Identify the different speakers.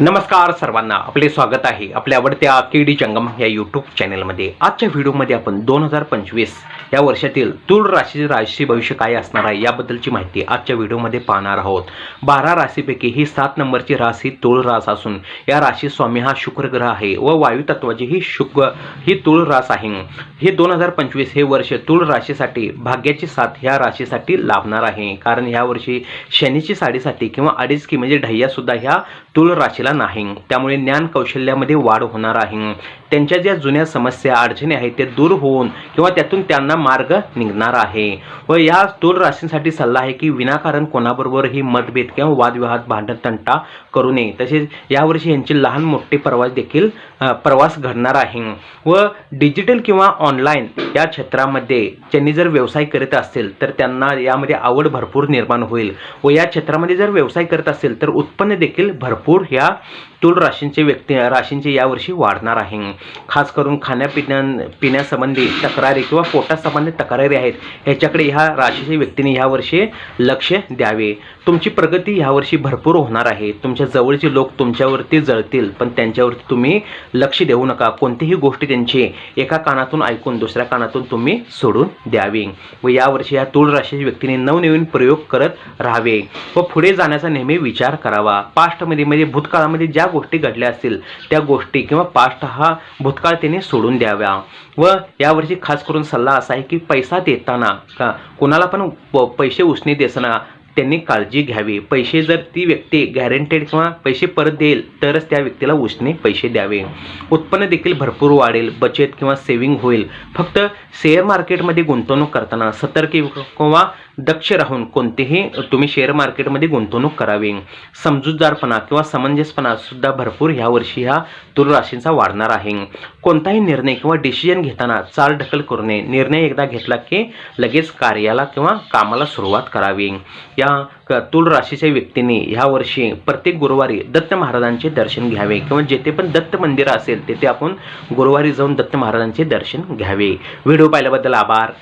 Speaker 1: नमस्कार सर्वांना आपले स्वागत आहे आपल्या आवडत्या के डी जंगम या यूट्यूब चॅनलमध्ये आजच्या व्हिडिओमध्ये आपण दोन हजार पंचवीस या वर्षातील तुळ राशीचे राशी भविष्य काय असणार आहे याबद्दलची माहिती आजच्या व्हिडिओमध्ये पाहणार आहोत. बारा राशीपैकी ही सात नंबरची राशी तुळ रास असून या राशी स्वामी हा शुक्र ग्रह आहे व वायू तत्वाची ही शुक्र ही तुळ रास आहे. हे दोन हजार पंचवीस हे वर्ष तुळ राशीसाठी भाग्याची साथ ह्या राशीसाठी लाभणार आहे. कारण ह्या वर्षी शनीची साडेसाती किंवा अडीचकी म्हणजे ढैयासुद्धा ह्या तुळ राशीला नाही. त्यामुळे ज्ञान कौशल्यामध्ये वाढ होणार आहे. त्यांच्या ज्या जुन्या समस्या अडचणी आहेत ते दूर होऊन किंवा त्यातून त्यांना मार्ग निघणार आहे. व या तुळ राशींसाठी सल्ला आहे की विनाकारण कोणाबरोबरही मतभेद किंवा वादविवाद भांडण तंटा करू नये. तसेच यावर्षी यांची लहान मोठे प्रवास देखील प्रवास घडणार आहे. व डिजिटल किंवा ऑनलाईन या क्षेत्रामध्ये त्यांनी जर व्यवसाय करत असेल तर त्यांना यामध्ये आवड भरपूर निर्माण होईल. व या क्षेत्रामध्ये जर व्यवसाय करत असेल तर उत्पन्न देखील भरपूर ह्या तुळ राशींचे व्यक्ती राशींची यावर्षी वाढणार आहे. खास करून खाण्यापिण्या पिण्यासंबंधी तक्रारी किंवा पोटासंबंधी तक्रारी आहेत. ह्याच्याकडे ह्या राशीच्या व्यक्तीने ह्यावर्षी लक्ष द्यावे. तुमची प्रगती ह्यावर्षी भरपूर होणार आहे. तुमच्या जवळचे लोक तुमच्यावरती जळतील पण त्यांच्यावरती तुम्ही लक्ष देऊ नका. कोणतीही गोष्टी त्यांची एका कानातून ऐकून दुसऱ्या कानातून तुम्ही सोडून द्यावी. व यावर्षी या तुळ राशीच्या व्यक्तीने नवनवीन प्रयोग करत राहावे. व पुढे जाण्याचा नेहमी विचार करावा. पास्टमध्ये म्हणजे भूतकाळामध्ये ज्या गोष्टी घडल्या असतील त्या गोष्टी किंवा पास्ट हा भूतकाळ त्याने सोडून द्याव्या. व यावर्षी खास करून सल्ला असा आहे की पैसा देताना का कोणाला पण पैसे उसने देताना त्यांनी काळजी घ्यावी. पैसे जर ती व्यक्ती गॅरंटेड किंवा पैसे परत देईल तरच त्या व्यक्तीला उसने पैसे द्यावे. उत्पन्न देखील भरपूर वाढेल बचत किंवा सेविंग होईल. फक्त शेअर मार्केटमध्ये गुंतवणूक करताना सतर्क किंवा दक्ष राहून कोणतेही तुम्ही शेअर मार्केटमध्ये गुंतवणूक करावी. समजूतदारपणा किंवा समंजसपणा सुद्धा भरपूर ह्या वर्षी ह्या तुळ राशींचा वाढणार आहे. कोणताही निर्णय किंवा डिसिजन घेताना चाल ढकल करू नये निर्णय एकदा घेतला की लगेच कार्याला किंवा कामाला सुरुवात करावी. या त्या तुळ राशीच्या व्यक्तींनी ह्या वर्षी प्रत्येक गुरुवारी दत्त महाराजांचे दर्शन घ्यावे किंवा जेथे पण दत्त मंदिर असेल तेथे आपण गुरुवारी जाऊन दत्त महाराजांचे दर्शन घ्यावे. व्हिडिओ पाहिल्याबद्दल आभार.